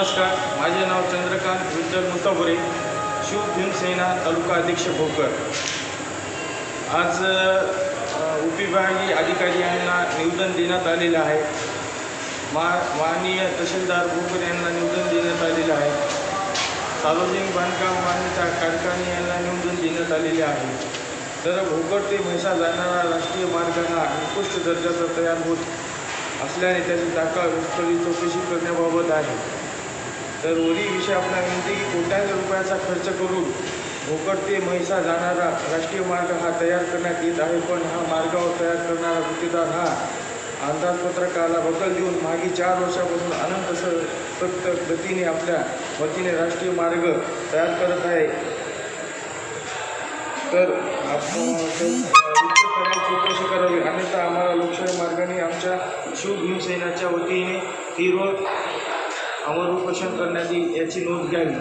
नमस्कार माझे नाव चंद्रकांत विठ्ठल मुतापुरे शिव भीमसेना तालुका अध्यक्ष भोकर. आज उपविभागीय अधिकारी यांना निवेदन देण्यात आलेलं आहे. मा माननीय तहसीलदार भोकर यांना निवेदन देण्यात आलेलं आहे. सार्वजनिक बांधकाम मान्यता कारखाने यांना निवेदन देण्यात आलेले आहे. तर भोकर ते म्हैसा जाणारा राष्ट्रीय मार्गांना उत्कृष्ट दर्जाचा तयार होत असल्याने त्याची ताका स्थळी चौकशी करण्याबाबत आहे. तर ओरी विषय आपला म्हणते की कोट्यावधी रुपयाचा खर्च करून भोकड ते म्हैसा जाणारा राष्ट्रीय मार्ग हा तयार करण्यात येत आहे. पण हा मार्गावर तयार करणारा गुत्तेदार हा अंदाजपत्रकाला बकल देऊन मागे चार वर्षापासून अनंत सतत गतीने आपल्या वतीने राष्ट्रीय मार्ग तयार करत आहे. तर आपण चौकशी करावी. अन्यथा आम्हाला लोकशाही मार्गाने आमच्या शिवभीमसेनाच्या वतीने तीव्र अमर उपोषण करण्यात येईल याची नोंद घ्यावी.